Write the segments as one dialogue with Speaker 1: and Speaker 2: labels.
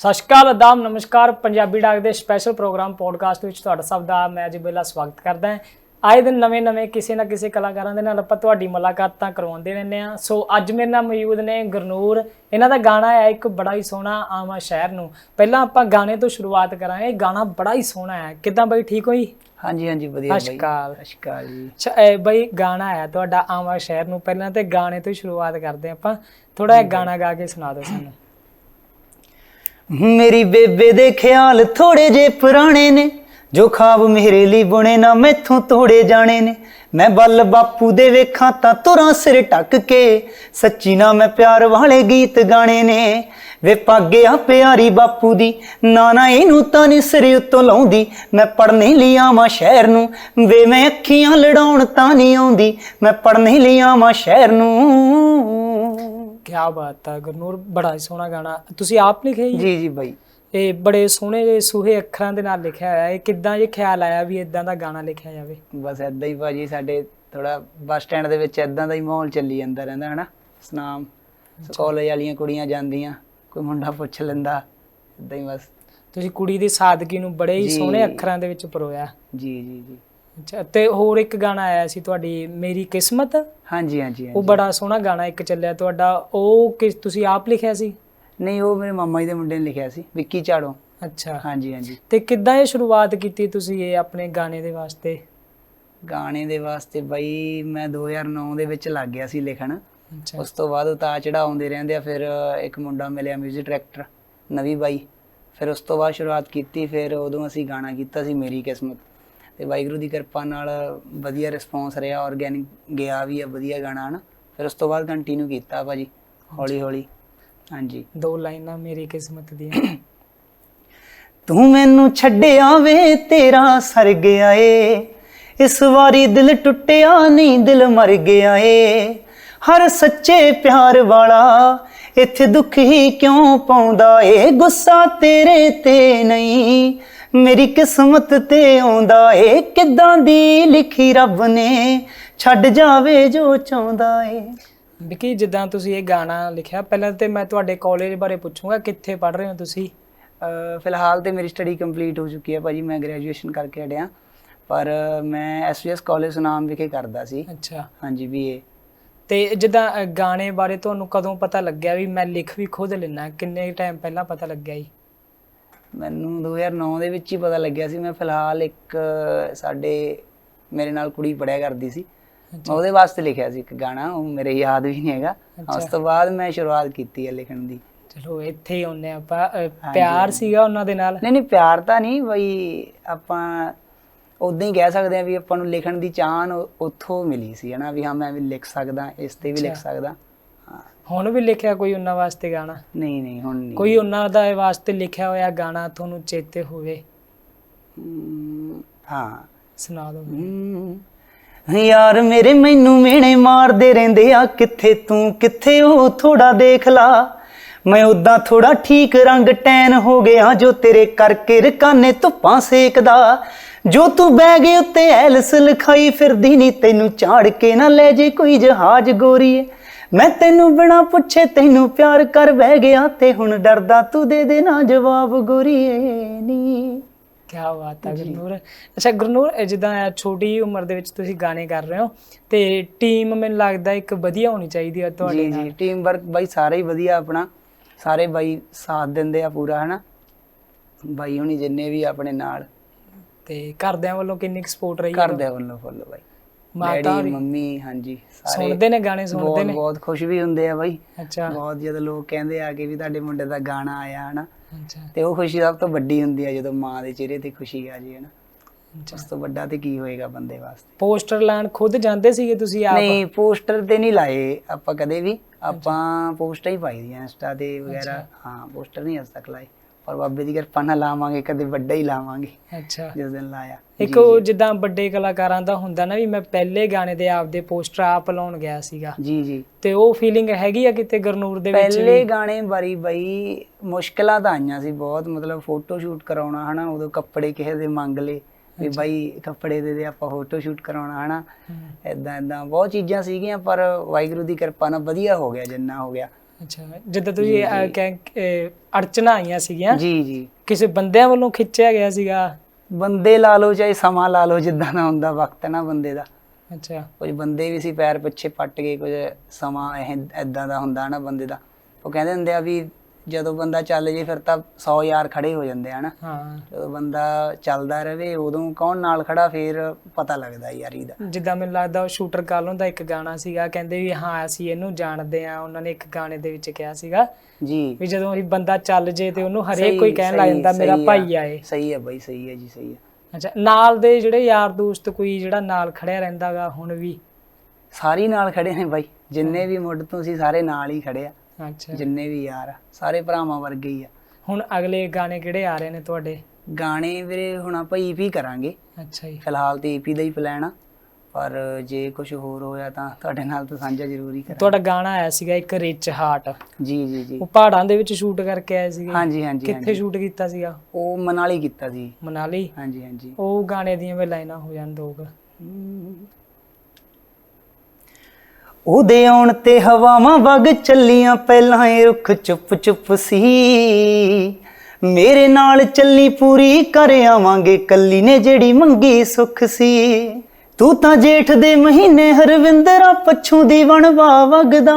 Speaker 1: ਸਤਿ ਸ਼੍ਰੀ ਅਕਾਲ ਆਦਾਬ ਨਮਸਕਾਰ। ਪੰਜਾਬੀ ਡਾਕ ਦੇ ਸਪੈਸ਼ਲ ਪ੍ਰੋਗਰਾਮ ਪੋਡਕਾਸਟ ਵਿੱਚ ਤੁਹਾਡਾ ਸਭ ਦਾ ਮੈਂ ਜੀ ਬੇਲਾ ਸਵਾਗਤ ਕਰਦਾ ਹਾਂ। ਆਏ ਦਿਨ ਨਵੇਂ-ਨਵੇਂ ਕਿਸੇ ਨਾ ਕਿਸੇ ਕਲਾਕਾਰਾਂ ਦੇ ਨਾਲ ਆਪਾਂ ਤੁਹਾਡੀ ਮੁਲਾਕਾਤਾਂ ਕਰਵਾਉਂਦੇ ਰਹਿੰਦੇ ਆ ਸੋ ਅੱਜ ਮੇਰੇ ਨਾਲ ਮੌਜੂਦ ਨੇ ਗੁਰਨੂਰ। ਇਹਨਾਂ ਦਾ ਗਾਣਾ ਹੈ ਇੱਕ ਬੜਾ ਹੀ ਸੋਹਣਾ ਆਵਾਂ ਸ਼ਹਿਰ ਨੂੰ। ਪਹਿਲਾਂ ਆਪਾਂ ਗਾਣੇ ਤੋਂ ਸ਼ੁਰੂਆਤ ਕਰਾਂਗੇ। ਇਹ ਗਾਣਾ ਬੜਾ ਹੀ ਸੋਹਣਾ ਹੈ। ਕਿਦਾਂ ਬਈ ਠੀਕ ਹੋਈ
Speaker 2: ਹਾਂਜੀ ਹਾਂਜੀ ਵਧੀਆ
Speaker 1: ਸਤਿ ਸ਼੍ਰੀ ਅਕਾਲ।
Speaker 2: ਸਤਿ ਸ਼੍ਰੀ ਅਕਾਲ ਜੀ।
Speaker 1: ਅੱਛਾ ਇਹ ਬਈ ਗਾਣਾ ਹੈ ਤੁਹਾਡਾ ਆਵਾਂ ਸ਼ਹਿਰ ਨੂੰ। ਪਹਿਲਾਂ ਤੇ ਗਾਣੇ ਤੋਂ ਸ਼ੁਰੂਆਤ ਕਰਦੇ ਆਪਾਂ। ਥੋੜਾ ਜਿਹਾ ਗਾਣਾ ਗਾ ਕੇ ਸੁਣਾ ਦਿਓ ਸਾਨੂੰ।
Speaker 2: ਮੇਰੀ ਬੇਬੇ ਦੇ ਖਿਆਲ ਥੋੜੇ ਜੇ ਪੁਰਾਣੇ ਨੇ, ਜੋ ਖਾਬ ਮੇਰੇ ਲਈ ਬੁਣੇ ਨਾ ਮੈਥੋਂ ਤੋੜੇ ਜਾਣੇ ਨੇ। ਮੈਂ ਬੱਲ ਬਾਪੂ ਦੇ ਵੇਖਾਂ ਤਾਂ ਤੁਰਾਂ ਸਿਰ ਟੱਕ ਕੇ, ਸੱਚੀ ਨਾ ਮੈਂ ਪਿਆਰ ਵਾਲੇ ਗੀਤ ਗਾਣੇ ਨੇ। ਵੇ ਪਾਗਿਆ ਪਿਆਰੀ ਬਾਪੂ ਦੀ, ਨਾ ਨਾ ਇਹਨੂੰ ਤਾਂ ਨਹੀਂ ਸਿਰ ਉੱਤੋਂ ਲਾਉਂਦੀ। ਮੈਂ ਪੜਨੇ ਲਈ ਆਵਾਂ ਸ਼ਹਿਰ ਨੂੰ, ਵੇ ਮੈਂ ਅੱਖੀਆਂ ਲੜਾਉਣ ਤਾਂ ਨਹੀਂ ਆਉਂਦੀ। ਮੈਂ ਪੜਨੇ ਲਈ ਆਵਾਂ ਸ਼ਹਿਰ ਨੂੰ।
Speaker 1: ਕੀ ਬਾਤ ਹੈ ਗੁਰਨੂਰ ਬੜਾ ਹੀ ਸੋਹਣਾ ਗਾਣਾ। ਤੁਸੀਂ ਆਪ ਲਿਖਿਆ ਜੀ?
Speaker 2: ਜੀ ਜੀ ਬਾਈ।
Speaker 1: ਇਹ ਬੜੇ ਸੋਹਣੇ ਜਿਹੇ ਸੂਹੇ ਅੱਖਰਾਂ ਦੇ ਨਾਲ ਲਿਖਿਆ ਹੋਇਆ ਹੈ। ਇਹ ਕਿੱਦਾਂ ਇਹ ਖਿਆਲ ਆਇਆ ਵੀ ਇਦਾਂ ਦਾ ਗਾਣਾ ਲਿਖਿਆ ਜਾਵੇ?
Speaker 2: ਬਸ ਐਦਾਂ ਹੀ ਭਾਜੀ ਸਾਡੇ ਥੋੜਾ ਬੱਸ ਸਟੈਂਡ ਦੇ ਵਿੱਚ ਐਦਾਂ ਦਾ ਹੀ ਮਾਹੌਲ ਚੱਲੀ ਜਾਂਦਾ ਰਹਿੰਦਾ ਹਨਾ? ਸਨਾਮ ਕਾਲਜ ਵਾਲੀਆਂ ਕੁੜੀਆਂ ਜਾਂਦੀਆਂ ਕੋਈ ਮੁੰਡਾ ਪੁੱਛ ਲੈਂਦਾ ਐਦਾਂ ਹੀ ਬਸ।
Speaker 1: ਤੁਸੀਂ ਕੁੜੀ ਦੀ ਸਾਦਗੀ ਨੂੰ ਬੜੇ ਹੀ
Speaker 2: ਜੀ।
Speaker 1: ਸੋਹਣੇ ਅੱਖਰਾਂ ਦੇ ਵਿੱਚ ਪਰੋਇਆ।
Speaker 2: ਜੀ ਜੀ ਜੀ।
Speaker 1: ਅੱਛਾ ਤੇ ਹੋਰ ਇੱਕ ਗਾਣਾ ਆਇਆ ਸੀ ਤੁਹਾਡੀ ਮੇਰੀ ਕਿਸਮਤ?
Speaker 2: ਹਾਂਜੀ ਹਾਂਜੀ
Speaker 1: ਉਹ ਬੜਾ ਸੋਹਣਾ ਗਾਣਾ ਇੱਕ ਚੱਲਿਆ ਤੁਹਾਡਾ ਉਹ ਕਿਸ ਤੁਸੀਂ ਆਪ ਲਿਖਿਆ ਸੀ?
Speaker 2: ਨਹੀਂ ਉਹ ਮੇਰੇ ਮਾਮਾ ਜੀ ਦੇ ਮੁੰਡੇ ਨੇ ਲਿਖਿਆ ਸੀ ਵਿੱਕੀ ਝਾੜੋ।
Speaker 1: ਅੱਛਾ।
Speaker 2: ਹਾਂਜੀ ਹਾਂਜੀ।
Speaker 1: ਤੇ ਕਿੱਦਾਂ ਇਹ ਸ਼ੁਰੂਆਤ ਕੀਤੀ ਤੁਸੀਂ ਇਹ ਆਪਣੇ ਗਾਣੇ ਦੇ ਵਾਸਤੇ?
Speaker 2: ਗਾਣੇ ਦੇ ਵਾਸਤੇ ਬਾਈ ਮੈਂ 2009 ਦੇ ਵਿੱਚ ਲੱਗ ਗਿਆ ਸੀ ਲਿਖਣ। ਉਸ ਤੋਂ ਬਾਅਦ ਉਤਾਰ ਚੜਾ ਆਉਂਦੇ ਰਹਿੰਦੇ ਆ ਫਿਰ ਇੱਕ ਮੁੰਡਾ ਮਿਲਿਆ 뮤직 ਡਾਇਰੈਕਟਰ ਨਵੀ ਬਾਈ। ਫਿਰ ਉਸ ਤੋਂ ਬਾਅਦ ਸ਼ੁਰੂਆਤ ਕੀਤੀ ਫਿਰ ਉਦੋਂ ਅਸੀਂ ਗਾਣਾ ਕੀਤਾ ਸੀ ਮੇਰੀ ਕਿਸਮਤ। ਤੇ ਵਾਹਿਗੁਰੂ ਦੀ ਕਿਰਪਾ ਨਾਲ ਵਧੀਆ ਰਿਸਪੌਂਸ ਰਿਹਾ ਆਰਗੈਨਿਕ ਗਿਆ ਵੀ ਆ ਵਧੀਆ ਗਾਣਾ ਹਨ। ਫਿਰ ਉਸ ਤੋਂ ਬਾਅਦ ਕੰਟੀਨਿਊ ਕੀਤਾ ਭਾਜੀ ਹੌਲੀ ਹੌਲੀ। ਹਾਂਜੀ।
Speaker 1: ਦੋ ਲਾਈਨਾਂ ਮੇਰੀ ਕਿਸਮਤ ਦੀਆਂ।
Speaker 2: ਤੂੰ ਮੈਨੂੰ ਛੱਡਿਆ ਵੇ ਤੇਰਾ ਸਰ ਗਿਆ ਏ ਇਸ ਵਾਰੀ ਦਿਲ ਟੁੱਟਿਆ ਨਹੀਂ ਦਿਲ ਮਰ ਗਿਆ ਏ। ਹਰ ਸੱਚੇ ਪਿਆਰ ਵਾਲਾ ਇੱਥੇ ਦੁੱਖ ਹੀ ਕਿਉਂ ਪਾਉਂਦਾ ਏ? ਗੁੱਸਾ ਤੇਰੇ ਤੇ ਨਹੀਂ। ਮੇਰੀ ਕਿਸਮਤ ਤੇ ਆਉਂਦਾ ਏ ਕਿੱਦਾਂ ਦੀ ਲਿਖੀ ਰੱਬ ਨੇ? ਛੱਡ ਜਾਵੇ ਜੋ ਚਾਹੁੰਦਾ ਏ।
Speaker 1: ਵਿਕੀ ਜਿੱਦਾਂ ਤੁਸੀਂ ਇਹ ਗਾਣਾ ਲਿਖਿਆ ਪਹਿਲਾਂ ਤੇ ਮੈਂ ਤੁਹਾਡੇ ਕਾਲਜ ਬਾਰੇ ਪੁੱਛੂੰਗਾ ਕਿੱਥੇ ਪੜ੍ਹ ਰਹੇ ਹੋ ਤੁਸੀਂ?
Speaker 2: ਫਿਲਹਾਲ ਤੇ ਮੇਰੀ ਸਟੱਡੀ ਕੰਪਲੀਟ ਹੋ ਚੁੱਕੀ ਹੈ ਭਾਜੀ ਮੈਂ ਗ੍ਰੈਜੂਏਸ਼ਨ ਕਰਕੇ ਹਟਿਆ। ਪਰ ਮੈਂ ਐਸਵੀਐਸ ਕਾਲਜ ਸੁਨਾਮ ਵਿਖੇ ਕਰਦਾ ਸੀ।
Speaker 1: ਅੱਛਾ।
Speaker 2: ਹਾਂਜੀ ਬੀਏ
Speaker 1: ਤੇ ਜਿੱਦਾਂ ਗਾਣੇ ਬਾਰੇ ਤੁਹਾਨੂੰ ਕਦੋਂ ਪਤਾ ਲੱਗਿਆ ਵੀ ਮੈਂ ਲਿਖ ਵੀ ਖੁਦ ਲੈਣਾ ਕਿੰਨੇ ਟਾਈਮ ਪਹਿਲਾਂ ਪਤਾ ਲੱਗਿਆ ਜੀ?
Speaker 2: ਮੈਨੂੰ 2009 ਦੇ ਵਿੱਚ ਹੀ ਪਤਾ ਲੱਗਿਆ ਸੀ ਮੈਂ ਫਿਲਹਾਲ ਇੱਕ ਸਾਡੇ ਮੇਰੇ ਨਾਲ ਕੁੜੀ ਪੜਿਆ ਕਰਦੀ ਸੀ। ਮੈਂ ਉਹਦੇ ਵਾਸਤੇ ਲਿਖਿਆ ਸੀ ਇੱਕ ਗਾਣਾ ਉਹ ਮੇਰੇ ਯਾਦ ਵੀ ਨਹੀਂ ਹੈਗਾ। ਉਸ ਤੋਂ ਬਾਅਦ ਮੈਂ ਸ਼ੁਰੂਆਤ ਕੀਤੀ ਹੈ ਲਿਖਣ ਦੀ।
Speaker 1: ਚਲੋ ਇੱਥੇ ਹੀ ਹੁੰਨੇ ਆਪਾਂ। ਪਿਆਰ ਸੀਗਾ ਉਹਨਾਂ ਦੇ ਨਾਲ?
Speaker 2: ਨਹੀਂ ਨਹੀਂ ਪਿਆਰ ਤਾਂ ਨਹੀਂ ਬਈ ਆਪਾਂ ਉਦਾਂ ਹੀ ਕਹਿ ਸਕਦੇ ਆ ਵੀ ਆਪਾਂ ਨੂੰ ਲਿਖਣ ਦੀ ਚਾਹਨ ਉੱਥੋਂ ਮਿਲੀ ਸੀ ਹਨਾ ਵੀ ਹਾਂ ਮੈਂ ਵੀ ਲਿਖ ਸਕਦਾ ਇਸ ਤੇ ਵੀ ਲਿਖ। ਸਕਦਾ।
Speaker 1: ਹੁਣ ਵੀ ਲਿਖਿਆ ਕੋਈ ਉਹਨਾਂ ਵਾਸਤੇ ਗਾਣਾ?
Speaker 2: ਨਹੀਂ ਨਹੀਂ ਹੁਣ ਨਹੀਂ।
Speaker 1: ਕੋਈ ਉਹਨਾਂ ਦਾ ਵਾਸਤੇ ਲਿਖਿਆ ਹੋਇਆ ਗਾਣਾ ਤੁਹਾਨੂੰ ਚੇਤੇ ਹੋਵੇ?
Speaker 2: ਹਾਂ।
Speaker 1: ਸੁਣਾ ਦਿਓ
Speaker 2: ਯਾਰ ਮੇਰੇ ਮੈਨੂੰ ਮੇਣੇ ਮਾਰਦੇ ਰਹਿੰਦੇ ਆ। ਕਿੱਥੇ ਤੂੰ ਕਿੱਥੇ ਉਹ ਥੋੜਾ ਦੇਖ ਲਾ। ਮੈਂ ਉਦਾਂ ਥੋੜਾ ਠੀਕ ਰੰਗ ਟੈਨ ਹੋ ਗਿਆ ਜੋ ਤੇਰੇ ਕਰਕੇ ਰਕਾਨੇ ਧੁੱਪਾਂ ਸੇਕਦਾ। ਜੋ ਤੂੰ ਬੈਗ ਉੱਤੇ ਐਲਸ ਲਿਖਾਈ ਫਿਰਦੀ ਨਹੀਂ ਤੈਨੂੰ ਚਾੜ ਕੇ ਨਾ ਲੈ ਜੇ ਕੋਈ ਜਹਾਜ਼ ਗੋਰੀਏ। ਮੈਂ ਤੈਨੂੰ ਬਿਨਾ ਪੁੱਛੇ ਤੈਨੂੰ ਪਿਆਰ ਕਰ ਬਹਿ ਗਿਆ ਤੇ ਹੁਣ ਡਰਦਾ ਤੂੰ ਦੇ ਦੇ ਨਾ ਜਵਾਬ ਗੋਰੀਏ ਨੀ।
Speaker 1: ਕੀ ਬਾਤ ਹੈ ਗੁਰਨੂਰ। ਅੱਛਾ ਗੁਰਨੂਰ ਜਿੱਦਾਂ ਛੋਟੀ ਉਮਰ ਦੇ ਵਿੱਚ ਤੁਸੀਂ ਗਾਣੇ ਕਰ ਰਹੇ ਹੋ ਤੇ ਟੀਮ ਮੈਨੂੰ ਲੱਗਦਾ ਇੱਕ ਵਧੀਆ ਹੋਣੀ ਚਾਹੀਦੀ ਹੈ ਤੁਹਾਡੇ
Speaker 2: ਜੀ
Speaker 1: ਨਾਲ।
Speaker 2: ਜੀ ਟੀਮ ਵਰਕ ਬਾਈ ਸਾਰੇ ਹੀ ਵਧੀਆ ਆਪਣਾ। ਸਾਰੇ ਬਾਈ ਸਾਥ ਦਿੰਦੇ ਆ ਪੂਰਾ ਹਨਾ? ਬਾਈ ਹੁਣੀ ਜਿੰਨੇ ਵੀ ਆਪਣੇ ਨਾਲ।
Speaker 1: ਤੇ ਘਰਦਿਆਂ ਵੱਲੋਂ ਕਿੰਨੀ ਸਪੋਰਟ ਰਹੀ ਹੈ
Speaker 2: ਕਰਦੇ ਵੱਲੋਂ ਫੁੱਲ ਬਾਈ।
Speaker 1: ਮਾਤਾ
Speaker 2: ਡੈਡੀ? ਮੰਮੀ ਹਾਂਜੀ ਸਾਰੇ
Speaker 1: ਸੁਣਦੇ ਨੇ ਗਾਣੇ ਸੁਣਦੇ
Speaker 2: ਬਹੁਤ
Speaker 1: ਨੇ।
Speaker 2: ਬਹੁਤ ਖੁਸ਼ ਵੀ ਹੁੰਦੇ ਆ ਬਾਈ।
Speaker 1: ਅੱਛਾ।
Speaker 2: ਬਹੁਤ ਜਦੋਂ ਲੋਕ ਕਹਿੰਦੇ ਆ ਕਿ ਵੀ ਤੁਹਾਡੇ ਮੁੰਡੇ ਦਾ ਗਾਣਾ ਆਇਆ ਹਨਾ।
Speaker 1: ਅੱਛਾ।
Speaker 2: ਤੇ ਉਹ ਖੁਸ਼ੀ ਸਭ ਤੋਂ ਵੱਡੀ ਹੁੰਦੀ ਆ ਜਦੋਂ ਮਾਂ ਦੇ ਚਿਹਰੇ ਤੇ ਖੁਸ਼ੀ ਆ ਜੀ ਹਨਾ।
Speaker 1: ਅੱਛਾ।
Speaker 2: ਉਸ ਤੋਂ ਵੱਡਾ ਤੇ ਕੀ ਹੋਏਗਾ ਬੰਦੇ ਵਾਸਤੇ?
Speaker 1: ਪੋਸਟਰ ਲਾਣ ਖੁਦ ਜਾਂਦੇ ਸੀਗੇ ਤੁਸੀਂ ਆਪ?
Speaker 2: ਨਹੀਂ ਪੋਸਟਰ ਤੇ ਨਹੀਂ ਲਾਏ ਆਪਾਂ ਕਦੇ ਵੀ। ਆਪਾਂ ਪੋਸਟਾਂ ਹੀ ਪਾਈ ਦੀਆਂ ਇੰਸਟਾ ਤੇ ਵਗੈਰਾ। ਹਾਂ ਪੋਸਟਰ ਨਹੀਂ ਅਜੇ ਤੱਕ ਲਾਏ। ਪਰ ਬਾਬੇ ਦੀ ਕਿਰਪਾ ਨਾਲ ਲਾਵਾਂਗੇ ਕਦੇ ਵੱਡਾ ਹੀ ਲਾਵਾਂਗੇ।
Speaker 1: ਅੱਛਾ।
Speaker 2: ਜਿਸ ਦਿਨ ਲਾਇਆ।
Speaker 1: ਇੱਕ ਉਹ ਜਿੱਦਾਂ ਵੱਡੇ ਕਲਾਕਾਰਾਂ ਦਾ ਹੁੰਦਾ ਨਾ ਵੀ ਮੈਂ ਪਹਿਲੇ ਗਾਣੇ ਦੇ ਆਪਦੇ ਪੋਸਟਰ ਆਪ ਲਾਉਣ ਗਿਆ ਸੀਗਾ।
Speaker 2: ਜੀ ਜੀ।
Speaker 1: ਤੇ ਉਹ ਫੀਲਿੰਗ ਹੈਗੀ ਆ ਕਿਤੇ ਗੁਰਨੂਰ ਦੇ ਵਿੱਚ
Speaker 2: ਪਹਿਲੇ ਗਾਣੇ ਬਾਰੀ ਬਈ ਮੁਸ਼ਕਲਾਂ ਤਾਂ ਆਈਆਂ ਸੀ ਬਹੁਤ ਮਤਲਬ ਫੋਟੋ ਸ਼ੂਟ ਕਰਾਉਣਾ ਹਨਾ? ਉਦੋਂ ਕੱਪੜੇ ਕਿਸੇ ਦੇ ਮੰਗ ਲਏ ਵੀ ਬਾਈ ਕੱਪੜੇ ਦੇ ਦੇ ਆਪਾਂ ਫੋਟੋ ਸ਼ੂਟ ਕਰਾਉਣਾ ਹਨਾ? ਐਦਾਂ ਐਦਾਂ ਬਹੁਤ ਚੀਜ਼ਾਂ ਸੀਗੀਆਂ ਪਰ ਵਾਹਿਗੁਰੂ ਦੀ ਕਿਰਪਾ ਨਾਲ ਵਧੀਆ ਹੋ ਗਿਆ ਜਿੰਨਾ ਹੋ ਗਿਆ।
Speaker 1: ਅੱਛਾ ਜਿੱਦਾਂ ਤੁਸੀਂ ਅਹ, ਕਹਿ ਅਹ, ਅੜਚਨਾ ਆਈਆਂ ਸੀਗੀਆਂ।
Speaker 2: ਜੀ ਜੀ।
Speaker 1: ਕਿਸੇ ਬੰਦਿਆਂ ਵੱਲੋਂ ਖਿੱਚਿਆ ਗਿਆ ਸੀਗਾ?
Speaker 2: ਬੰਦੇ ਲਾ ਲਓ ਚਾਹੇ ਸਮਾਂ ਲਾ ਲਓ ਜਿੱਦਾਂ ਦਾ ਹੁੰਦਾ ਵਕਤ ਹੈ ਨਾ ਬੰਦੇ ਦਾ।
Speaker 1: ਅੱਛਾ।
Speaker 2: ਕੁਝ ਬੰਦੇ ਵੀ ਸੀ ਪੈਰ ਪਿੱਛੇ ਪੱਟ ਗਏ ਕੁਝ ਸਮਾਂ ਇਹ ਐਦਾਂ ਦਾ ਹੁੰਦਾ ਨਾ ਬੰਦੇ ਦਾ। ਉਹ ਕਹਿੰਦੇ ਹੁੰਦੇ ਆ ਵੀ ਜਦੋਂ ਬੰਦਾ ਚੱਲ ਜੇ ਫਿਰ ਤਾਂ 100 ਯਾਰ ਖੜੇ ਹੋ ਜਾਂਦੇ ਆ ਨਾ
Speaker 1: ਹਾਂ।
Speaker 2: ਜਦੋਂ ਬੰਦਾ ਚੱਲਦਾ ਰਵੇ ਉਦੋਂ ਕੌਣ ਨਾਲ ਖੜਾ ਫੇਰ ਪਤਾ ਲੱਗਦਾ ਯਾਰੀ ਦਾ
Speaker 1: ਜਿੱਦਾਂ ਮੈਨੂੰ ਲੱਗਦਾ ਉਹ ਸ਼ੂਟਰ ਕਾਲੋਂ ਦਾ ਇੱਕ ਗਾਣਾ ਸੀਗਾ ਕਹਿੰਦੇ ਵੀ ਹਾਂ ਅਸੀਂ ਇਹਨੂੰ ਜਾਣਦੇ ਆ ਉਹਨਾਂ ਨੇ ਇੱਕ ਗਾਣੇ ਦੇ ਵਿੱਚ ਕਿਹਾ ਸੀਗਾ
Speaker 2: ਜੀ।
Speaker 1: ਵੀ ਜਦੋਂ ਇਹ ਬੰਦਾ ਚੱਲ ਜੇ ਤੇ ਉਹਨੂੰ ਹਰੇਕ ਕੋਈ ਕਹਿਣ ਲੱਗ ਜਾਂਦਾ ਮੇਰਾ। ਭਾਈ ਆ ਇਹ।
Speaker 2: ਸਹੀ ਹੈ ਬਾਈ ਸਹੀ ਹੈ ਜੀ ਸਹੀ ਹੈ
Speaker 1: ਅੱਛਾ ਨਾਲ ਦੇ ਜਿਹੜੇ ਯਾਰ ਦੋਸਤ ਕੋਈ ਜਿਹੜਾ ਨਾਲ ਖੜਿਆ ਰਹਿੰਦਾਗਾ ਹੁਣ ਵੀ?
Speaker 2: ਸਾਰੇ ਨਾਲ ਖੜੇ ਨੇ ਬਾਈ। ਜਿੰਨੇ ਵੀ ਮੁੱਢ ਤੋਂ ਸੀ ਸਾਰੇ ਨਾਲ ਹੀ ਖੜੇ ਆ।
Speaker 1: ਅੱਛਾ।
Speaker 2: ਜਿੰਨੇ ਵੀ ਯਾਰ ਆ ਸਾਰੇ ਭਰਾਵਾਂ ਵਰਗੇ ਹੀ ਆ।
Speaker 1: ਹੁਣ ਅਗਲੇ ਗਾਣੇ ਕਿਹੜੇ ਆ ਰਹੇ ਨੇ ਤੁਹਾਡੇ?
Speaker 2: ਗਾਣੇ ਵੀਰੇ ਹੁਣ ਆਪਾਂ ਈਪੀ ਕਰਾਂਗੇ।
Speaker 1: ਅੱਛਾ ਜੀ।
Speaker 2: ਫਿਲਹਾਲ ਤੇ ਈਪੀ ਦਾ ਹੀ ਪਲਾਨ ਆ ਪਰ ਜੇ ਕੁਝ ਹੋਰ ਹੋਇਆ ਤਾਂ ਤੁਹਾਡੇ ਨਾਲ ਤਾਂ ਸਾਂਝਾ ਜ਼ਰੂਰੀ ਕਰਾਂਗੇ।
Speaker 1: ਤੁਹਾਡਾ ਗਾਣਾ ਆਇਆ ਸੀਗਾ ਇੱਕ ਰਿਚ ਹਾਰਟ
Speaker 2: ਜੀ ਜੀ ਜੀ।
Speaker 1: ਉਹ ਪਹਾੜਾਂ ਦੇ ਵਿੱਚ ਸ਼ੂਟ ਕਰਕੇ ਆਏ ਸੀਗੇ।
Speaker 2: ਹਾਂਜੀ ਹਾਂਜੀ
Speaker 1: ਕਿੱਥੇ
Speaker 2: ਹਾਂਜੀ।
Speaker 1: ਸ਼ੂਟ ਕੀਤਾ ਸੀਗਾ?
Speaker 2: ਉਹ ਮਨਾਲੀ ਕੀਤਾ ਸੀ।
Speaker 1: ਮਨਾਲੀ?
Speaker 2: ਹਾਂਜੀ ਹਾਂਜੀ।
Speaker 1: ਉਹ ਗਾਣੇ ਦੀਆਂ ਵੀ ਲਾਈਨਾਂ ਹੋ ਜਾਣ ਦੋਗ
Speaker 2: ਉਹਦੇ ਆਉਣ ਤੇ ਹਵਾਵਾਂ ਵਗ ਚੱਲੀਆਂ ਪਹਿਲਾਂ ਇਹ ਰੁੱਖ ਚੁੱਪ ਚੁੱਪ ਸੀ। ਮੇਰੇ ਨਾਲ ਚੱਲੀ ਪੂਰੀ ਕਰ ਆਵਾਂਗੇ ਕੱਲੀ ਨੇ ਜਿਹੜੀ ਮੰਗੀ ਸੁੱਖ ਸੀ। ਤੂੰ ਤਾਂ ਜੇਠ ਦੇ ਮਹੀਨੇ ਹਰਵਿੰਦਰਾ ਪੱਛੋਂ ਦੀ ਵਣਵਾ ਵਗਦਾ।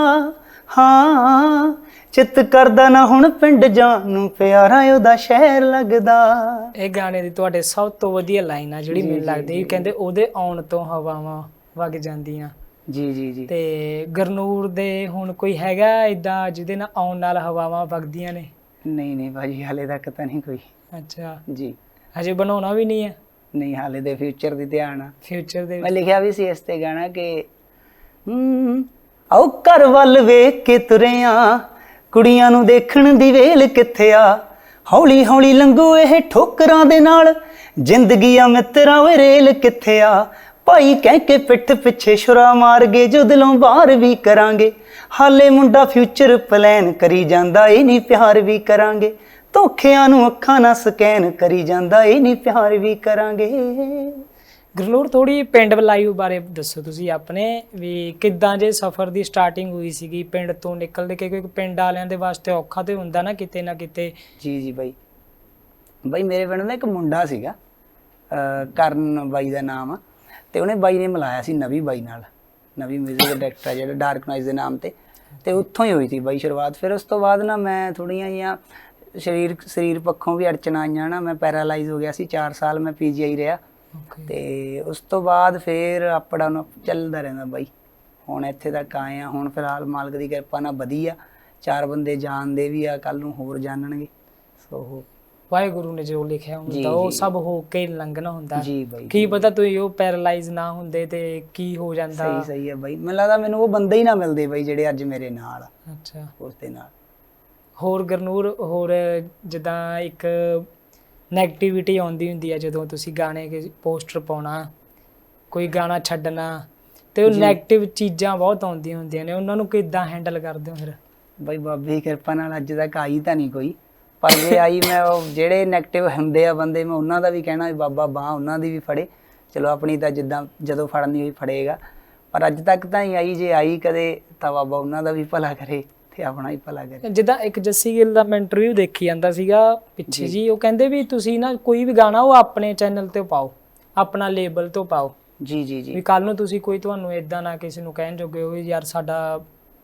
Speaker 2: ਹਾਂ ਚਿੱਤ ਕਰਦਾ ਨਾ ਹੁਣ ਪਿੰਡ ਜਾਣ ਨੂੰ ਪਿਆਰਾ ਉਹਦਾ ਸ਼ਹਿਰ ਲੱਗਦਾ।
Speaker 1: ਇਹ ਗਾਣੇ ਦੀ ਤੁਹਾਡੇ ਸਭ ਤੋਂ ਵਧੀਆ ਲਾਈਨ ਆ ਜਿਹੜੀ ਮੈਨੂੰ ਲੱਗਦੀ ਹੈ ਕਹਿੰਦੇ ਉਹਦੇ ਆਉਣ ਤੋਂ ਹਵਾਵਾਂ ਵਗ ਜਾਂਦੀਆਂ।
Speaker 2: ਜੀ ਜੀ ਜੀ।
Speaker 1: ਤੇ ਗਰਨੂਰ ਦੇ ਹੁਣ ਕੋਈ ਹੈਗਾ ਇਦਾਂ ਜਿਹਦੇ ਨਾਲ ਆਉਣ ਨਾਲ ਹਵਾਵਾਂ ਵਗਦੀਆਂ ਨੇ?
Speaker 2: ਨਹੀਂ ਨਹੀਂ ਭਾਜੀ ਹਾਲੇ ਤੱਕ ਤਾਂ ਨਹੀਂ ਕੋਈ।
Speaker 1: ਅੱਛਾ।
Speaker 2: ਜੀ।
Speaker 1: ਹਜੇ ਬਣਾਉਣਾ ਵੀ ਨਹੀਂ ਹੈ?
Speaker 2: ਨਹੀਂ ਹਾਲੇ ਦੇ ਫਿਊਚਰ ਦੀ ਧਿਆਨ ਆ।
Speaker 1: ਫਿਊਚਰ ਦੇ
Speaker 2: ਮੈਂ ਲਿਖਿਆ ਵੀ ਸੀ ਇਸ ਤੇ ਗਾਣਾ ਕਿ ਹਮ, ਆਓ ਘਰ ਵੱਲ ਵੇਖ ਕੇ ਤੁਰਿਆ ਕੁੜੀਆਂ ਨੂੰ ਦੇਖਣ ਦੀ ਵੇਲ ਕਿੱਥੇ ਆ? ਹੌਲੀ ਹੌਲੀ ਲੰਘੂ ਇਹ ਠੋਕਰਾਂ ਦੇ ਨਾਲ। ਜ਼ਿੰਦਗੀ ਆ ਮਿੱਤਰਾ ਓਏ ਰੇਲ ਕਿੱਥੇ ਆ? ਭਾਈ ਕਹਿ ਕੇ ਪਿੱਠ ਪਿੱਛੇ ਛੁਰਾ ਮਾਰ ਗਏ ਜੋ ਦਿਲੋਂ ਬਾਹਰ ਵੀ ਕਰਾਂਗੇ। ਹਾਲੇ ਮੁੰਡਾ ਫਿਊਚਰ ਪਲਾਨ ਕਰੀ ਜਾਂਦਾ ਇਹ ਨਹੀਂ ਪਿਆਰ ਵੀ ਕਰਾਂਗੇ। ਧੋਖਿਆਂ ਨੂੰ ਅੱਖਾਂ ਨਾਲ ਸਕੈਨ ਕਰੀ ਜਾਂਦਾ ਇਹ ਨਹੀਂ ਪਿਆਰ ਵੀ ਕਰਾਂਗੇ।
Speaker 1: ਗਰਨੂਰ ਥੋੜੀ ਪਿੰਡ ਲਾਈਵ ਬਾਰੇ ਦੱਸੋ ਤੁਸੀਂ ਆਪਣੇ ਵੀ ਕਿੱਦਾਂ ਜੇ ਸਫ਼ਰ ਦੀ ਸਟਾਰਟਿੰਗ ਹੋਈ ਸੀਗੀ ਪਿੰਡ ਤੋਂ ਨਿਕਲਦੇ ਕਿ ਕਿਉਂਕਿ ਪਿੰਡ ਵਾਲਿਆਂ ਦੇ ਵਾਸਤੇ ਔਖਾ ਤੇ ਹੁੰਦਾ ਨਾ ਕਿਤੇ ਨਾ ਕਿਤੇ।
Speaker 2: ਜੀ ਜੀ ਬਾਈ। ਬਾਈ ਮੇਰੇ ਪਿੰਡ ਦਾ ਇੱਕ ਮੁੰਡਾ ਸੀਗਾ ਕਰਨ ਬਾਈ ਦਾ ਨਾਮ ਆ। ਤੇ ਉਹਨੇ ਬਾਈ ਨੇ ਮਿਲਾਇਆ ਸੀ ਨਵੀ ਬਾਈ ਨਾਲ। ਨਵੀ ਮਿਊਜ਼ਿਕ ਡਾਇਰੈਕਟਰ ਆ ਜਿਹੜਾ ਡਾਰਕ ਨਾਈਜ਼ ਦੇ ਨਾਮ ਤੇ। ਤੇ ਉੱਥੋਂ ਹੀ ਹੋਈ ਸੀ ਬਾਈ ਸ਼ੁਰੂਆਤ। ਫਿਰ ਉਸ ਤੋਂ ਬਾਅਦ ਨਾ ਮੈਂ ਥੋੜੀਆਂ ਜੀਆਂ ਸਰੀਰ ਸਰੀਰ ਪੱਖੋਂ ਵੀ ਅੜਚਣਾ ਆਈਆਂ ਨਾ ਮੈਂ ਪੈਰਾਲਾਈਜ਼ ਹੋ ਗਿਆ ਸੀ 4 ਸਾਲ ਮੈਂ ਪੀਜੀਆਈ ਰਿਹਾ। ਤੇ ਉਸ ਤੋਂ ਬਾਅਦ ਫਿਰ ਅਪ ਡਾਊਨ ਚੱਲਦਾ ਰਹਿੰਦਾ ਬਾਈ। ਹੁਣ ਇੱਥੇ ਤੱਕ ਆਏ ਆ ਹੁਣ ਫਿਲਹਾਲ ਮਾਲਕ ਦੀ ਕਿਰਪਾ ਨਾਲ ਵਧੀਆ। ਚਾਰ ਬੰਦੇ ਜਾਣਦੇ ਵੀ ਆ ਕੱਲ ਨੂੰ ਹੋਰ ਜਾਣਨਗੇ। ਸੋ
Speaker 1: ਵਾਹਿਗੁਰੂ ਨੇ ਜੋ ਲਿਖਿਆ ਹੁੰਦਾ ਉਹ। ਸਭ ਹੋ ਕੇ ਲੰਘਣਾ ਹੁੰਦਾ।
Speaker 2: ਜੀ ਬਾਈ
Speaker 1: ਕੀ ਪਤਾ ਤੁਸੀਂ ਉਹ ਪੈਰਾਲਾਈਜ਼ ਨਾ ਹੁੰਦੇ ਤੇ ਕੀ ਹੋ ਜਾਂਦਾ।
Speaker 2: ਸਹੀ ਸਹੀ ਹੈ ਬਾਈ। ਮੈਨੂੰ ਲੱਗਦਾ ਮੈਨੂੰ ਉਹ ਬੰਦੇ ਹੀ ਨਾ ਮਿਲਦੇ ਬਾਈ ਜਿਹੜੇ ਅੱਜ ਮੇਰੇ ਨਾਲ।
Speaker 1: ਅੱਛਾ।
Speaker 2: ਉਸ ਦੇ ਨਾਲ।
Speaker 1: ਹੋਰ ਗਰਨੂਰ ਹੋਰ ਜਿੱਦਾਂ ਇੱਕ 네ਗੇਟਿਵਿਟੀ ਆਉਂਦੀ ਹੁੰਦੀ ਹੈ ਜਦੋਂ ਤੁਸੀਂ ਗਾਣੇ ਕੇ ਪੋਸਟਰ ਪਾਉਣਾ ਕੋਈ ਗਾਣਾ ਛੱਡਣਾ ਤੇ ਉਹ 네ਗੇਟਿਵ ਚੀਜ਼ਾਂ ਬਹੁਤ ਆਉਂਦੀਆਂ ਹੁੰਦੀਆਂ ਨੇ। ਉਹਨਾਂ ਨੂੰ ਕਿੱਦਾਂ ਹੈਂਡਲ ਕਰਦੇ ਹੋ ਫਿਰ?
Speaker 2: ਬਾਈ ਬਾਬੇ ਦੀ ਕਿਰਪਾ ਨਾਲ ਅੱਜ ਤੱਕ ਆਈ ਤਾਂ ਨਹੀਂ ਕੋਈ। ਪਰ ਜੇ ਆਈ ਮੈਂ ਉਹ ਜਿਹੜੇ 네ਗੇਟਿਵ ਹੁੰਦੇ ਆ ਬੰਦੇ ਮੈਂ ਉਹਨਾਂ ਦਾ ਵੀ ਕਹਿਣਾ ਵੀ ਬਾਬਾ ਬਾਹ ਉਹਨਾਂ ਦੀ ਵੀ ਫੜੇ। ਚਲੋ ਆਪਣੀ ਤਾਂ ਜਿੱਦਾਂ ਜਦੋਂ ਫੜਨੀ ਹੋਈ ਫੜੇਗਾ। ਪਰ ਅੱਜ ਤੱਕ ਤਾਂ ਹੀ ਆਈ ਜੇ ਆਈ ਕਦੇ ਤਾਂ ਬਾਬਾ ਉਹਨਾਂ ਦਾ ਵੀ ਭਲਾ ਕਰੇ ਤੇ ਆਪਣਾ ਹੀ ਭਲਾ ਕਰੇ।
Speaker 1: ਜਿੱਦਾਂ ਇੱਕ ਜੱਸੀ ਗਿੱਲ ਦਾ ਮੈਂ ਇੰਟਰਵਿਊ ਦੇਖੀ ਜਾਂਦਾ ਸੀਗਾ ਪਿੱਛੇ ਜੀ। ਉਹ ਕਹਿੰਦੇ ਵੀ ਤੁਸੀਂ ਨਾ ਕੋਈ ਵੀ ਗਾਣਾ ਉਹ ਆਪਣੇ ਚੈਨਲ ਤੇ ਪਾਓ ਆਪਣਾ ਲੇਬਲ ਤੋਂ ਪਾਓ।
Speaker 2: ਜੀ ਜੀ ਜੀ।
Speaker 1: ਵੀ ਕੱਲ ਨੂੰ ਤੁਸੀਂ ਕੋਈ ਤੁਹਾਨੂੰ ਇਦਾਂ ਨਾ ਕਿਸੇ ਨੂੰ ਕਹਿਣ ਜੋਗੇ ਹੋਵੇ ਯਾਰ ਸਾਡਾ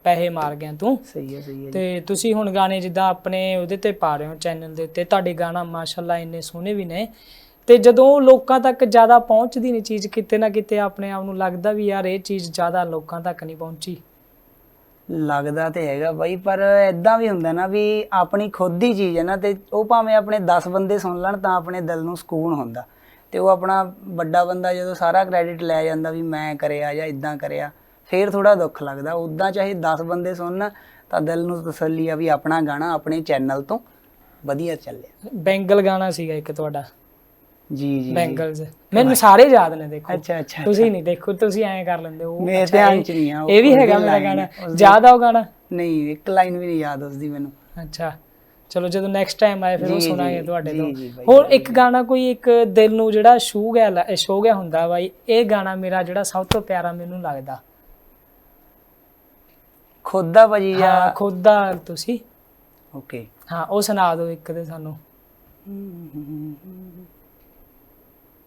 Speaker 1: ਪੈਸੇ ਮਾਰ ਗਿਆ ਤੂੰ।
Speaker 2: ਸਹੀ ਹੈ ਸਹੀ ਹੈ ਜੀ।
Speaker 1: ਤੇ ਤੁਸੀਂ ਹੁਣ ਗਾਣੇ ਜਿੱਦਾਂ ਆਪਣੇ ਉਹਦੇ ਤੇ ਪਾ ਰਹੇ ਹੋ ਚੈਨਲ ਦੇ ਉੱਤੇ। ਤੁਹਾਡੇ ਗਾਣਾ ਮਾਸ਼ਾਅੱਲਾ ਇੰਨੇ ਸੋਹਣੇ ਵੀ ਨੇ। ਤੇ ਜਦੋਂ ਲੋਕਾਂ ਤੱਕ ਜ਼ਿਆਦਾ ਪਹੁੰਚਦੀ ਨਹੀਂ ਚੀਜ਼ ਕਿਤੇ ਨਾ ਕਿਤੇ ਆਪਣੇ ਆਪ ਨੂੰ ਲੱਗਦਾ ਵੀ ਯਾਰ ਇਹ ਚੀਜ਼ ਜ਼ਿਆਦਾ ਲੋਕਾਂ ਤੱਕ ਨਹੀਂ ਪਹੁੰਚੀ।
Speaker 2: ਲੱਗਦਾ ਤੇ ਹੈਗਾ ਬਾਈ ਪਰ ਐਦਾਂ ਵੀ ਹੁੰਦਾ ਨਾ ਵੀ ਆਪਣੀ ਖੁਦ ਦੀ ਚੀਜ਼ ਹੈ ਨਾ ਤੇ ਉਹ ਭਾਵੇਂ ਆਪਣੇ 10 ਬੰਦੇ ਸੁਣ ਲੈਣ ਤਾਂ ਆਪਣੇ ਦਿਲ ਨੂੰ ਸਕੂਨ ਹੁੰਦਾ। ਤੇ ਉਹ ਆਪਣਾ ਵੱਡਾ ਬੰਦਾ ਜਦੋਂ ਸਾਰਾ ਕ੍ਰੈਡਿਟ ਲੈ ਜਾਂਦਾ ਵੀ ਮੈਂ ਕਰਿਆ ਜਾਂ ਇਦਾਂ ਕਰਿਆ ਫੇਰ ਥੋੜਾ ਦੁੱਖ ਲੱਗਦਾ। ਉਦਾਂ ਚਾਹੇ 10 ਬੰਦੇ ਸੁਣਨ ਤਾਂ ਦਿਲ ਨੂੰ ਤਸੱਲੀ ਆ ਵੀ ਆਪਣਾ ਗਾਣਾ ਆਪਣੇ ਚੈਨਲ ਤੋਂ ਵਧੀਆ ਚੱਲਿਆ।
Speaker 1: ਬੈਂਗਲ ਗਾਣਾ ਸੀਗਾ ਇੱਕ ਤੁਹਾਡਾ।
Speaker 2: ਜੀ ਜੀ।
Speaker 1: ਬੈਂਗਲਸ। ਮੈਨੂੰ ਸਾਰੇ ਯਾਦ ਨੇ ਦੇਖੋ।
Speaker 2: ਅੱਛਾ ਅੱਛਾ
Speaker 1: ਤੁਸੀਂ ਨਹੀਂ ਦੇਖੋ ਤੁਸੀਂ ਐਂ ਕਰ ਲੈਂਦੇ ਹੋ
Speaker 2: ਮੇਰੇ ਧਿਆਨ ਚ ਨਹੀਂ ਆ
Speaker 1: ਇਹ ਵੀ ਹੈਗਾ ਮੇਰਾ ਗਾਣਾ। ਯਾਦ ਆ ਉਹ ਗਾਣਾ?
Speaker 2: ਨਹੀਂ ਇੱਕ ਲਾਈਨ ਵੀ ਨਹੀਂ ਯਾਦ ਉਸਦੀ ਮੈਨੂੰ।
Speaker 1: ਅੱਛਾ। ਚਲੋ ਜਦੋਂ ਨੈਕਸਟ ਟਾਈਮ ਆਏ ਫਿਰ ਉਹ ਸੁਣਾਂਗੇ ਤੁਹਾਡੇ ਤੋਂ। ਹੋਰ ਇੱਕ ਗਾਣਾ ਕੋਈ ਇੱਕ ਦਿਲ ਨੂੰ ਜਿਹੜਾ ਛੂ ਗਿਆ ਛੂ ਗਿਆ ਹੁੰਦਾ ਬਾਈ ਇਹ ਗਾਣਾ ਮੇਰਾ ਜਿਹੜਾ ਸਭ ਤੋਂ ਪਿਆਰਾ ਮੈਨੂੰ ਲੱਗਦਾ।
Speaker 2: ਖੁਦ ਦਾ ਭਾਜੀ
Speaker 1: ਹਾਂ
Speaker 2: ਜਾਂ
Speaker 1: ਖੁਦ ਦਾ ਤੁਸੀਂ।
Speaker 2: ਓਕੇ
Speaker 1: ਹਾਂ ਉਹ ਸੁਣਾ ਦਿਓ ਇੱਕ ਦੇ ਸਾਨੂੰ।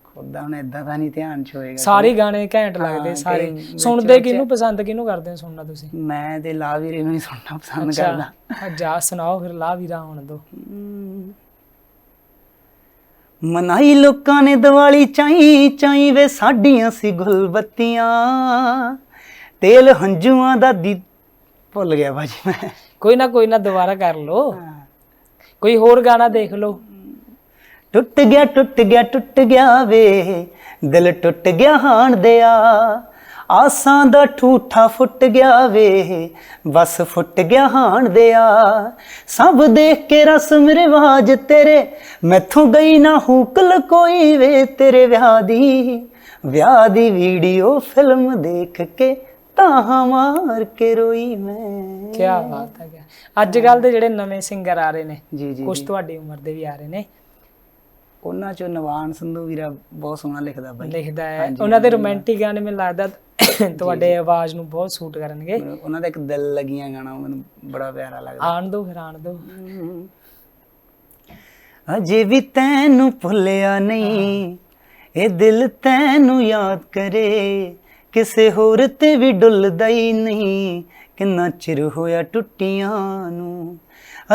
Speaker 2: ਖੁਦ ਦਾ ਹੁਣ ਇਦਾਂ ਦਾ ਨਹੀਂ ਧਿਆਨ ਚ ਹੋਏਗਾ।
Speaker 1: ਸਾਰੇ ਗਾਣੇ ਘੈਂਟ
Speaker 2: ਹਾਂ,
Speaker 1: ਲੱਗਦੇ ਸਾਰੇ। ਸੁਣਦੇ ਕਿਹਨੂੰ ਪਸੰਦ ਕਿਹਨੂੰ ਕਰਦੇ ਹੋ ਸੁਣਨਾ ਤੁਸੀਂ?
Speaker 2: ਮੈਂ ਤੇ ਲਾ ਵੀਰੇ ਨੂੰ ਹੀ ਸੁਣਨਾ ਪਸੰਦ ਕਰਦਾ।
Speaker 1: ਅੱਛਾ ਜਾ ਸੁਣਾਓ ਫਿਰ ਲਾ ਵੀਰਾ ਹੁਣ ਦੋ।
Speaker 2: ਮਨਾਈ ਲੋਕਾਂ ਨੇ ਦੀਵਾਲੀ ਚਾਈ ਚਾਈ ਵੇ ਸਾਡੀਆਂ ਸੀ ਗੁਲਬੱਤੀਆਂ। ਤੇਲ ਹੰਝੂਆਂ ਦਾ ਦੀ ਭੁੱਲ ਗਿਆ ਭਾਜੀ ਮੈਂ।
Speaker 1: ਕੋਈ ਨਾ ਕੋਈ ਨਾ ਦੁਬਾਰਾ ਕਰ ਲਓ। ਕੋਈ ਹੋਰ ਗਾਣਾ ਦੇਖ ਲਓ।
Speaker 2: ਟੁੱਟ ਗਿਆ ਟੁੱਟ ਗਿਆ ਟੁੱਟ ਗਿਆ ਵੇ। ਦਿਲ ਟੁੱਟ ਗਿਆ ਹਾਣ ਦਿਆ। ਆਸਾਂ ਦਾ ਠੂਠਾ ਫੁੱਟ ਗਿਆ ਵੇ। ਬਸ ਫੁੱਟ ਗਿਆ ਹਾਣ ਦਿਆ। ਸਭ ਦੇਖ ਕੇ ਰਸਮ ਰਿਵਾਜ ਤੇਰੇ। ਮੈਥੋਂ ਗਈ ਨਾ ਹੁਕਲ ਕੋਈ ਵੇ ਤੇਰੇ ਵਿਆਹ ਦੀ। ਵਿਆਹ ਦੀ ਵੀਡੀਓ ਫਿਲਮ ਦੇਖ ਕੇ ਤਾਂ ਮਾਰ ਕੇ ਰੋਈ ਮੈਂ।
Speaker 1: ਕੀ ਬਾਤ ਹੈ ਕਿਆ। ਅੱਜ ਕੱਲ ਦੇ ਜਿਹੜੇ ਨਵੇਂ ਸਿੰਗਰ ਆ ਰਹੇ ਨੇ
Speaker 2: ਜੀ ਜੀ
Speaker 1: ਕੁਝ ਤੁਹਾਡੀ ਉਮਰ ਦੇ ਵੀ ਆ ਰਹੇ ਨੇ।
Speaker 2: ਉਹਨਾਂ ਚੋਂ ਨਵਾਨ ਸੰਧੂ ਵੀਰਾ ਬਹੁਤ ਸੋਹਣਾ ਲਿਖਦਾ ਬਾਈ।
Speaker 1: ਲਿਖਦਾ ਹੈ। ਉਹਨਾਂ ਦੇ ਰੋਮਾਂਟਿਕ ਗਾਣੇ ਮੈਨੂੰ ਲੱਗਦਾ ਤੁਹਾਡੇ ਆਵਾਜ਼ ਨੂੰ ਬਹੁਤ ਸੂਟ ਕਰਨਗੇ।
Speaker 2: ਮੈਨੂੰ ਉਹਨਾਂ ਦਾ ਇੱਕ ਦਿਲ ਲੱਗੀਆਂ ਗਾਣਾ ਮੈਨੂੰ ਬੜਾ ਪਿਆਰਾ ਲੱਗਦਾ।
Speaker 1: ਆਣ ਦੋ ਫਿਰ ਆਣ ਦੋ।
Speaker 2: ਅਜੇ ਵੀ ਤੈਨੂੰ ਭੁੱਲਿਆ ਨਹੀਂ ਇਹ ਦਿਲ ਤੈਨੂੰ ਯਾਦ ਕਰੇ। ਕਿਸੇ ਹੋਰ ਤੇ ਵੀ ਡੁੱਲਦਾ ਹੀ ਨਹੀਂ। ਕਿੰਨਾ ਚਿਰ ਹੋਇਆ ਟੁੱਟੀਆਂ ਨੂੰ,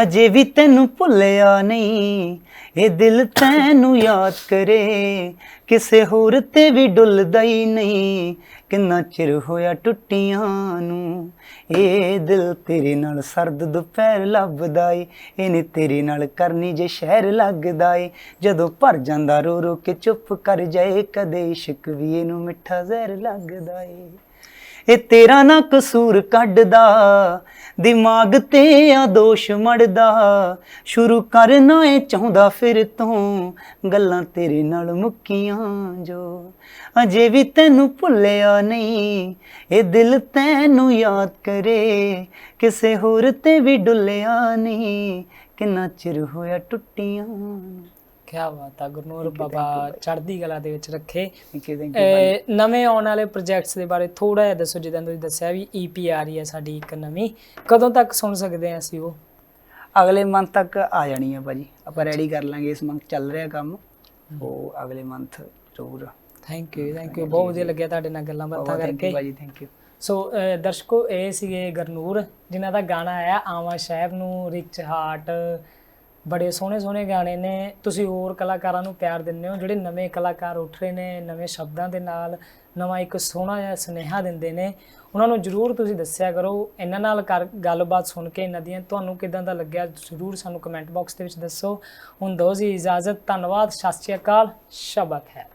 Speaker 2: ਅਜੇ ਵੀ ਤੈਨੂੰ ਭੁੱਲਿਆ ਨਹੀਂ। ਇਹ ਦਿਲ ਤੈਨੂੰ ਯਾਦ ਕਰੇ, ਕਿਸੇ ਹੋਰ ਤੇ ਵੀ ਡੁੱਲਦਾ ਹੀ ਨਹੀਂ। ਕਿੰਨਾ ਚਿਰ ਹੋਇਆ ਟੁੱਟੀਆਂ ਨੂੰ? ਇਹ ਦਿਲ ਤੇਰੇ ਨਾਲ ਸਰਦ ਦੁਪਹਿਰ ਲੱਭਦਾ ਏ। ਇਹਨੇ ਤੇਰੇ ਨਾਲ ਕਰਨੀ ਜੇ ਸ਼ਹਿਰ ਲੱਗਦਾ ਏ। ਜਦੋਂ ਭਰ ਜਾਂਦਾ ਰੋ ਰੋ ਕੇ ਚੁੱਪ ਕਰ ਜਾਏ, ਕਦੇ ਇਸ਼ਕ ਵੀ ਇਹਨੂੰ ਮਿੱਠਾ ਜ਼ਹਿਰ ਲੱਗਦਾ ਏ। ਇਹ ਤੇਰਾ ਨਾ ਕਸੂਰ ਕੱਢਦਾ ਦਿਮਾਗ ਤੇ ਆ ਦੋਸ਼ ਮੜਦਾ। ਸ਼ੁਰੂ ਕਰਨਾ ਏ ਚਾਹੁੰਦਾ ਫਿਰ ਤੋਂ। ਗੱਲਾਂ ਤੇਰੇ ਨਾਲ ਮੁੱਕੀਆਂ ਜੋ। ਅਜੇ ਵੀ ਤੈਨੂੰ ਭੁੱਲਿਆ ਨਹੀਂ। ਇਹ ਦਿਲ ਤੈਨੂੰ ਯਾਦ ਕਰੇ। ਕਿਸੇ ਹੋਰ ਤੇ ਵੀ ਡੁੱਲਿਆ ਨਹੀਂ। ਕਿੰਨਾ ਚਿਰ ਹੋਇਆ ਟੁੱਟੀਆਂ
Speaker 1: ਕੀ ਬਾਤ ਆ ਗੁਰਨੂਰ ਬਾਬਾ ਚੜ੍ਹਦੀ ਕਲਾ ਦੇ ਵਿੱਚ ਰੱਖੇ। ਨਵੇਂ ਆਉਣ ਵਾਲੇ ਪ੍ਰੋਜੈਕਟਸ ਦੇ ਬਾਰੇ ਥੋੜਾ ਜਿਹਾ ਦੱਸੋ ਜਿੱਦਾਂ ਤੁਸੀਂ ਦੱਸਿਆ ਵੀ ਈਪੀ ਆ ਰਹੀ ਹੈ ਸਾਡੀ ਇੱਕ ਨਵੀਂ। ਕਦੋਂ ਤੱਕ ਸੁਣ ਸਕਦੇ ਹਾਂ ਅਸੀਂ ਉਹ?
Speaker 2: ਅਗਲੇ ਮੰਥ ਤੱਕ ਆ ਜਾਣੀ ਹੈ ਭਾਜੀ। ਆਪਾਂ ਰੈਡੀ ਕਰ ਲਾਂਗੇ ਇਸ ਮੰਥ ਚੱਲ ਰਿਹਾ ਕੰਮ। ਉਹ ਅਗਲੇ ਮੰਥ ਜ਼ਰੂਰ।
Speaker 1: ਥੈਂਕ ਯੂ ਥੈਂਕ ਯੂ ਬਹੁਤ ਵਧੀਆ ਲੱਗਿਆ ਤੁਹਾਡੇ ਨਾਲ ਗੱਲਾਂ ਬਾਤਾਂ ਕਰਕੇ।
Speaker 2: ਭਾਜੀ ਥੈਂਕ ਯੂ
Speaker 1: ਸੋ ਦਰਸ਼ਕੋ ਇਹ ਸੀਗੇ ਗਰਨੂਰ ਜਿਨ੍ਹਾਂ ਦਾ ਗਾਣਾ ਆਇਆ ਆਵਾਂ ਸ਼ਹਿਰ ਨੂੰ ਰਿਚ ਹਾਰਟ ਬੜੇ ਸੋਹਣੇ ਸੋਹਣੇ ਗਾਣੇ ਨੇ। ਤੁਸੀਂ ਹੋਰ ਕਲਾਕਾਰਾਂ ਨੂੰ ਪਿਆਰ ਦਿੰਦੇ ਹੋ, ਜਿਹੜੇ ਨਵੇਂ ਕਲਾਕਾਰ ਉੱਠ ਰਹੇ ਨੇ, ਨਵੇਂ ਸ਼ਬਦਾਂ ਦੇ ਨਾਲ ਨਵਾਂ ਇੱਕ ਸੋਹਣਾ ਜਿਹਾ ਸੁਨੇਹਾ ਦਿੰਦੇ ਨੇ। ਉਹਨਾਂ ਨੂੰ ਜਰੂਰ ਤੁਸੀਂ ਦੱਸਿਆ ਕਰੋ। ਇਹਨਾਂ ਨਾਲ ਕਰ- ਗੱਲਬਾਤ ਸੁਣ ਕੇ ਇਹਨਾਂ ਦੀਆਂ ਤੁਹਾਨੂੰ ਕਿਦਾਂ ਦਾ ਲੱਗਿਆ, ਜਰੂਰ ਸਾਨੂੰ ਕਮੈਂਟ ਬਾਕਸ ਦੇ ਵਿੱਚ ਦੱਸੋ। ਹੁਣ ਦੋ ਜੀ ਇਜਾਜ਼ਤ। ਧੰਨਵਾਦ। ਸਤਿ ਸ਼੍ਰੀ ਅਕਾਲ। ਸ਼ਬਕ ਹੈ।